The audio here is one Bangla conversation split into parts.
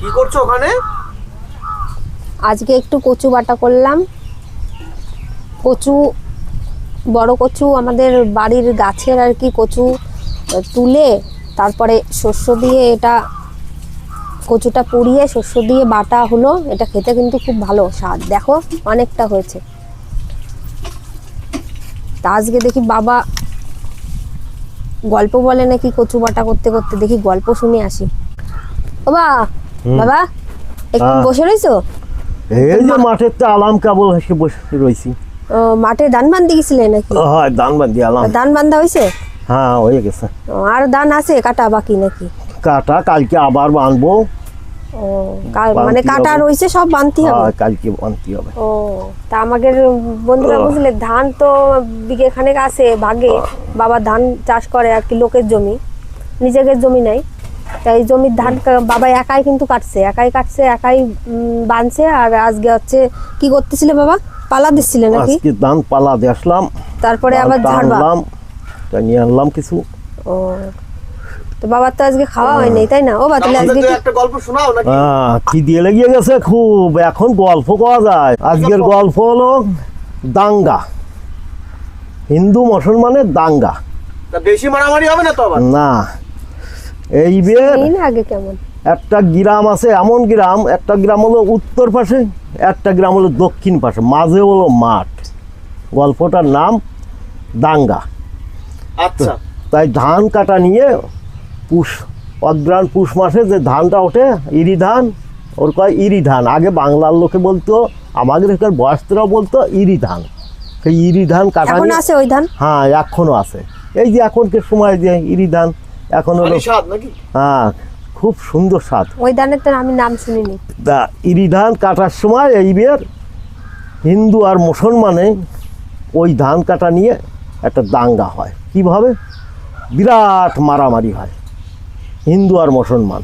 কি করছ ওখানে? আজকে একটু কচু বাটা করলাম। কচু, বড় কচু আমাদের বাড়ির গাছের আর কি কচু তুলে তারপরে শস্য দিয়ে এটা কচুটা পুড়িয়ে শস্য দিয়ে বাটা হলো। এটা খেতে কিন্তু খুব ভালো স্বাদ। দেখো অনেকটা হয়েছে। তা আজকে দেখি বাবা গল্প বলে নাকি কচু বাটা করতে করতে দেখি গল্প শুনে আসি। ও বা বাবা একটু হ্যাঁ। বসে রইছো? এই যে মাঠের তো আলাম কেবল হেসে বসে রয়েছি ও, মাঠে ধান বান্ধি গেছিলে নাকি? হয় বান্ধি আলাম। ধান বান্ধা হয়েছে? হ্যাঁ হয়ে গেছে। আর ধান আছে কাটা বাকি নাকি? কাটা কালকে আবার বানবো। ও মানে কাটা হবে। সব বানতে হবে? হ্যাঁ, কালকে বানতে হবে। ও তা আমাদের বন্ধুরা। বুঝলে ধান তো বিঘে খানেক আছে ভাগে বাবা ধান চাষ করে আর কি লোকের জমি। নিজেদের জমি নাই। তাই এই জমির ধান বাবা একাই কিন্তু কাটছে একাই কাটছে একাই বানছে আর আজকে হচ্ছে কি করতেছিলে বাবা? পালা দিচ্ছিলে নাকি? আজকে ধান পালা দিয়ে আসলাম তারপরে আবার ধানটা ঝাড়বা? আনলাম তা নিয়ে আনলাম কিছু। ও তো বাবার তো আজকে খাওয়া হয়নি তাই না? ও বা তাহলে আজকে একটা গল্প শোনাও নাকি? আহ, কি দিয়ে লেগে গেছে খুব এখন গল্প করা যায়। আজকের গল্প হলো দাঙ্গা। হিন্দু মুসলমানের দাঙ্গা। বেশি মারামারি হবে না তো আবার? না এই না আগে কেমন? একটা গ্রাম আছে এমন গ্রাম একটা গ্রাম হলো উত্তর পাশে একটা গ্রাম হলো দক্ষিণ পাশে মাঝে হলো মাঠ। গল্পটার নাম দাঙ্গা। আচ্ছা। তাই ধান কাটা নিয়ে পুষ অগ্রাণ পুষ মাসে যে ধানটা ওঠে ইরি ধান ওর কয় ইরি ধান। আগে বাংলার লোকে বলতো আমাদের এখানে বয়স্করাও বলতো ইরি ধান। সেই ইরি ধান কাটা আছে ওই ধান? হ্যাঁ এখনও আছে। এই যে এখনকার সময় যে ইরি ধান এখন হলো হ্যাঁ খুব সুন্দর স্বাদ। ওই ধানের তো আমি নাম শুনিনি। তা ইরি ধান কাটার সময় এইবার হিন্দু আর মুসলমানে ওই ধান কাটা নিয়ে একটা দাঙ্গা হয়। কীভাবে? বিরাট মারামারি হয়। হিন্দু আর মুসলমান।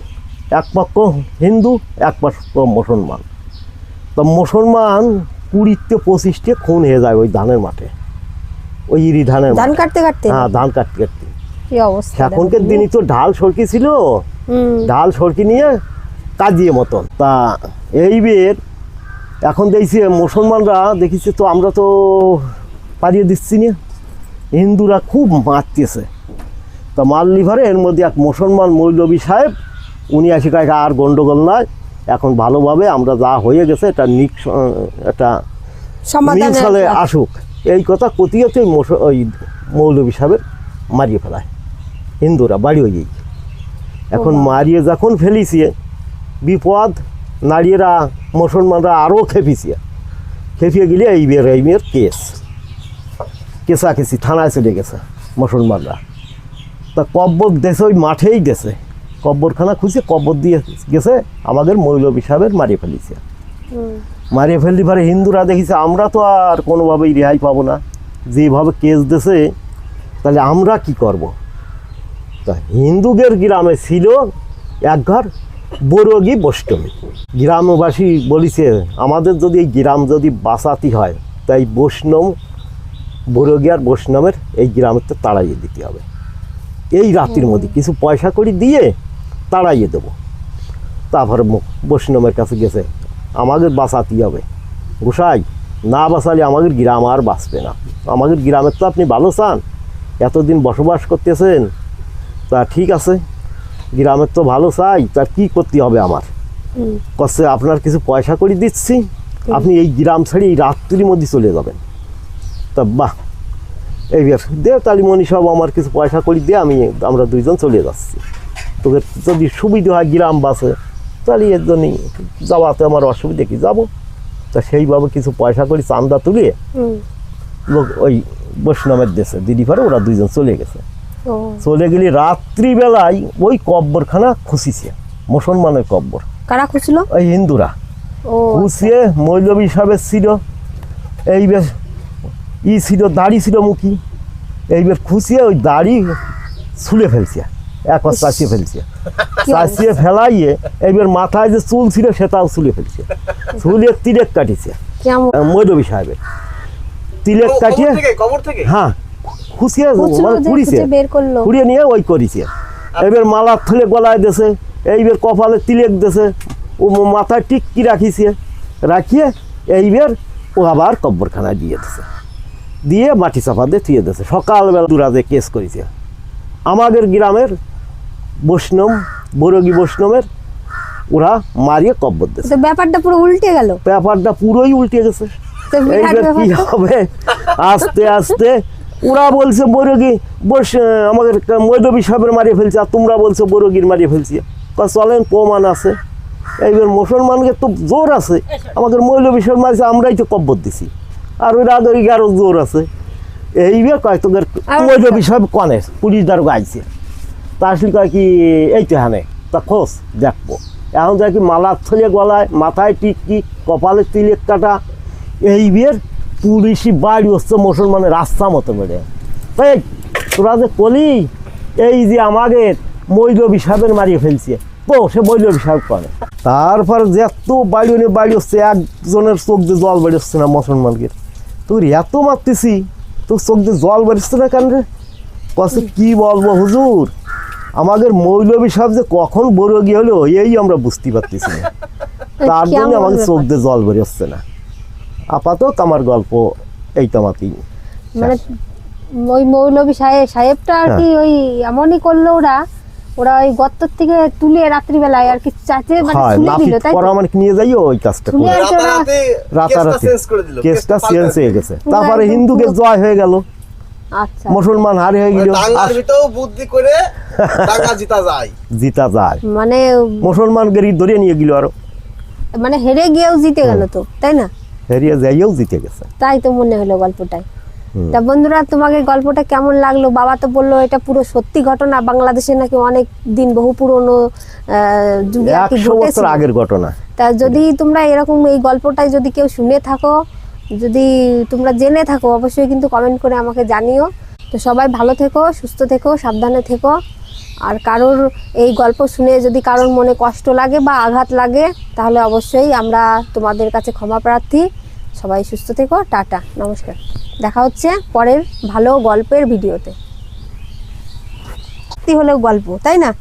এক পক্ষ হিন্দু এক পক্ষ মুসলমান। তা মুসলমান কুড়িতে পঁচিশটে খুন হয়ে যায় ওই ধানের মাঠে। ওই ইরি ধানের ধান কাটতে কাটতে? হ্যাঁ ধান কাটতে কাটতে। কি অবস্থা এখনকার। দিনই তো ঢাল সরকি ছিল। ডাল সরকি নিয়ে কাজিয়ে মতন। তা এইবার এখন দেখছি মুসলমানরা দেখিছে তো আমরা তো পারিয়ে দিচ্ছি না। হিন্দুরা খুব মারতেছে। তা মাল লিভারে এর মধ্যে এক মুসলমান মৌলবী সাহেব উনি আসে কাছে আর গন্ডগোল নাই। এখন ভালোভাবে আমরা যা হয়ে গেছে এটা নিক একটা সমাধান আসুক। এই কথা কতিয়তে ওই মৌলবী সাহেবের মারিয়ে ফেলায়। হিন্দুরা বাড়ি হয়ে যাই এখন মারিয়ে যখন ফেলিছে বিপদ নারীরা মুসলমানরা আরও খেপিছে। খেপিয়ে গেলে এই বের এই মেয়ের কেস। কেসাকেসি থানায় চলে গেছে মুসলমানরা। তা কব্বর দেশে ওই মাঠেই গেছে। কব্বরখানা খুঁজে কব্বর দিয়ে গেছে আমাদের মৌলবী সাহেবের মারিয়ে ফেলিছে। মারিয়ে ফেললি পারে হিন্দুরা দেখিছে আমরা তো আর কোনোভাবেই রেহাই পাবো না। যেভাবে কেস দেশে তাহলে আমরা কি করব? তা হিন্দুদের গ্রামে ছিল এক ঘর বৈরগী বৈষ্ণবী। গ্রামবাসী বলিছে আমাদের যদি এই গ্রাম যদি বাঁচাতে হয় তাই বৈষ্ণব বৈরগী আর বৈষ্ণবের এই গ্রামের তো তাড়াইয়ে দিতে হবে। এই রাত্রির মধ্যে কিছু পয়সা করি দিয়ে তাড়াইয়ে দেবো। তারপরে বৈষ্ণবের কাছে গেছে আমাদের বাঁচাতে হবে। গোসাই না বাঁচালে আমাদের গ্রাম আর বাঁচবে না। আমাদের গ্রামের তো আপনি ভালো চান। এতদিন বসবাস করতেছেন তা ঠিক আছে গ্রামের তো ভালো চাই তার কি করতে হবে আমার। কচ্ছে আপনার কিছু পয়সা করে দিচ্ছি আপনি এই গ্রাম ছেড়ে এই রাত্রির মধ্যে চলে যাবেন। তা বাহ এই দে তাহলে মনি সব আমার কিছু পয়সা করে দিয়ে আমি আমরা দুইজন চলে যাচ্ছি। তোকে যদি সুবিধা হয় গ্রাম বাসে তাহলে এর জন্যই যাওয়াতে আমার অসুবিধা কি? যাব। তা সেইভাবে কিছু পয়সা করি চান্দা তুলে লোক ওই বৈষ্ণবের দেশে দিদি ওরা দুইজন চলে গেছে। চলে গেলে রাত্রিবেলায় ওই কব্বরখানা খুঁচিছে মুসলমানের কব্বর। কারা খুঁজলো ওই হিন্দুরা। ও খুঁচিয়ে মৌলবী সাহেবের ছিল এই বেশ ই ছিল দাড়ি ছিল মুখি। বেশ খুঁচিয়ে ওই দাড়ি ছুলে ফেলছে একবার চাচিয়ে ফেলছে। কি চাচিয়ে ফেলাইয়ে এইবার মাথায় যে চুল ছিল সেটাও ছুলে ফেলছে। ছুলে তিলেক কাটিছে। মৌলবী সাহেবের। তিলেক কাটিয়ে হ্যাঁ খুঁচিয়ে মানে পুড়িছে পুড়িয়ে নিয়ে ওই করিছে। এবার মালা থলে গলায় দেছে এইবার কপালে তিলেক দেছে ও মাথায় টিক্কি রাখিছে? রাখিয়ে এইবার ও আবার কব্বরখানায় দিয়ে দিছে। দিয়ে মাটি চাপা দিয়ে থুয়ে দিয়েছে সকালবেলা দুরাজে কেস করেছে। আমাদের গ্রামের বৈষ্ণব বৈরগী বৈষ্ণবের ওরা মারিয়ে কব্বর দিয়েছে ব্যাপারটা পুরো উল্টে গেল? ব্যাপারটা পুরোই উল্টে গেছে। এইবার কি হবে? আস্তে আস্তে ওরা বলছে বৈরগী বস আমাদের মৈদবী সাহেবের মারিয়ে ফেলছে আর তোমরা বলছো বৈরগীর মারিয়ে ফেলছি। চলেন প্রমাণ আছে। এইবার মুসলমানকে তো জোর আছে। আমাদের মৌলবী সাহেব মারিছে আমরাই তো কব্বর দিছি। আর ওই রাগরি আরও জোর আছে। এইবার কয় তোদের মৌলবী সাহেব কনে? পুলিশ দারোগা আইছে। তা আসলে কয় কি এই তো হানে তা খোঁজ দেখব। এখন দেখি মালার থলে গলায় মাথায় টিকি কপালে তিলেক কাটা। এই বিয়ের পুলিশি বাড়ি হচ্ছে মুসলমানের রাস্তা মতো বেড়ে। এই তোরা যে কলি এই যে আমাদের মৈলবী সাহেবের মারিয়ে ফেলছে। তো সে মৈলবী সাহেব করে তারপর যে এত বাড়ি নিয়ে বাড়ি হচ্ছে একজনের চোখ দিয়ে জল বাড়ি হচ্ছে না মুসলমানকে। তোর এত মারতেছি তোর চোখ দিয়ে জল বাড়িচ্ছে না কেন রে? কছে কি বলব হুজুর? আমাদের মৌলবী সাহেব যে কখন বড় গিয়ে হলো এই আমরা বুঝতে পারতেছি না। তার জন্য আমাদের চোখ দিয়ে জল বেরোচ্ছে না। আপাতত আমার গল্প এই তামাতেই মানে ওই মৌলবী সাহেব সাহেবটা আর কি হ্যাঁ। ওই এমনই করল ওরা ওরা ওই গর্তর থেকে তুলে রাত্রিবেলায় আর কি চাচে মানে তুলে দিল তাই তো? পরামানিক নিয়ে যাইও ওই কাজটা করে। রাতারাতি কেসটা চেঞ্জ করে দিল কেসটা চেঞ্জ হয়ে গেছে। তারপরে একদম হিন্দুকে জয় হয়ে গেল। আচ্ছা। মুসলমান হারে হয়ে গেল। ভিতরেও বুদ্ধি করে জিতা যায়। জিতা যায়। মানে মুসলমান গেরি ধরে নিয়ে গেল আরও। মানে হেরে গিয়েও জিতে গেল তো তাই না? হেরিয়ে জিতে গেছে। তাই তো মনে হলো গল্পটাই তা বন্ধুরা তোমাকে গল্পটা কেমন লাগল? বাবা তো বলল এটা পুরো সত্যি ঘটনা। বাংলাদেশে নাকি অনেক দিন বহু পুরনো যুগে বছর আগের ঘটনা। তা যদি তোমরা এরকম এই গল্পটাই যদি কেউ শুনে থাকো যদি তোমরা জেনে থাকো অবশ্যই কিন্তু কমেন্ট করে আমাকে জানিও। তো সবাই ভালো থেকো সুস্থ থেকো সাবধানে থেকো। আর কারোর এই গল্প শুনে যদি কারোর মনে কষ্ট লাগে বা আঘাত লাগে, তাহলে অবশ্যই আমরা তোমাদের কাছে ক্ষমা প্রার্থী। সবাই সুস্থ থেকো, টাটা, নমস্কার। দেখা হচ্ছে পরের ভালো গল্পের ভিডিওতে। হলেও গল্প, তাই না?